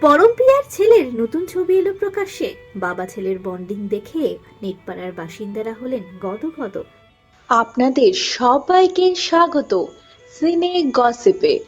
পরমপ্রিয়ার ছেলের নতুন ছবি এলো প্রকাশ্যে। বাবা ছেলের বন্ডিং দেখে নেটপাড়ার বাসিন্দারা হলেন গদগদ। আপনাদের সবাইকে স্বাগত। সিনে গসিপে।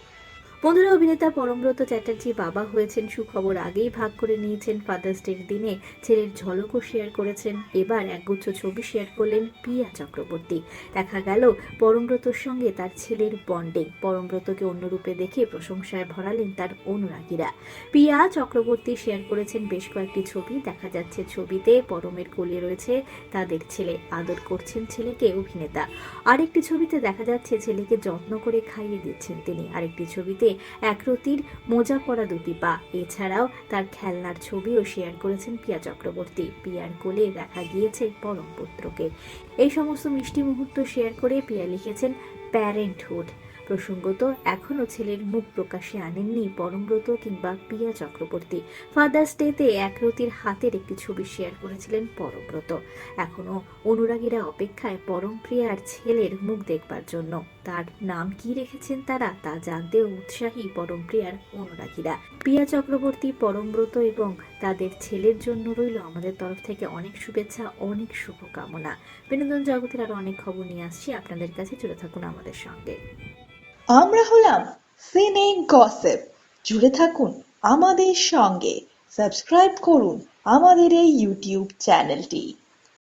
বন্ধুরা অভিনেতা পরমব্রত চ্যাটার্জি বাবা হয়েছেন সুখবর আগেই ভাগ করে নিয়েছেন ফাদার্স ডের দিনে। ছেলের ঝলকও শেয়ার করেছেন। এবার একগুচ্ছ ছবি শেয়ার করলেন পিয়া চক্রবর্তী। দেখা গেল পরমব্রতর সঙ্গে তার ছেলের বন্ডিং পরমব্রতকে অন্য রূপে দেখে প্রশংসায় ভরালেন তার অনুরাগীরা। পিয়া চক্রবর্তী শেয়ার করেছেন বেশ কয়েকটি ছবি। দেখা যাচ্ছে ছবিতে পরমের কোলে রয়েছে তাদের ছেলে। আদর করছেন ছেলেকে অভিনেতা। আরেকটি ছবিতে দেখা যাচ্ছে ছেলেকে যত্ন করে খাইয়ে দিচ্ছেন তিনি। আরেকটি ছবিতে একরতির মোজা পরা দুটি পা। এছাড়াও তার খেলনার ছবিও শেয়ার করেছেন পিয়া চক্রবর্তী। পিয়ার কোলে দেখা গিয়েছে পরম পুত্রকে। এই সমস্ত মিষ্টি মুহূর্ত শেয়ার করে পিয়া লিখেছেন প্যারেন্টহুড প্রসঙ্গত, এখনও ছেলের মুখ প্রকাশে আনেননি পরমব্রত কিংবা পিয়া চক্রবর্তী। ফাদার্স ডেতে একরতির হাতের একটি ছবি শেয়ার করেছিলেন পরমব্রত। এখনও অনুরাগীরা অপেক্ষায় পরমপ্রিয়ার ছেলের মুখ দেখবার জন্য। তার নাম কি রেখেছেন তারা, তা জানতেও উৎসাহী পরমপ্রিয়ার অনুরাগীরা। প্রিয়া চক্রবর্তী, পরমব্রত এবং তাদের ছেলের জন্য রইল আমাদের তরফ থেকে অনেক শুভেচ্ছা, অনেক শুভকামনা। বিনোদন জগতের আরও অনেক খবর নিয়ে আসছি, আপনাদের কাছে চলে থাকুন আমাদের সঙ্গে। আমরা হলাম সিনে গসেপ জুড়ে থাকুন আমাদের সঙ্গে। সাবস্ক্রাইব করুন আমাদের এই ইউটিউব চ্যানেলটি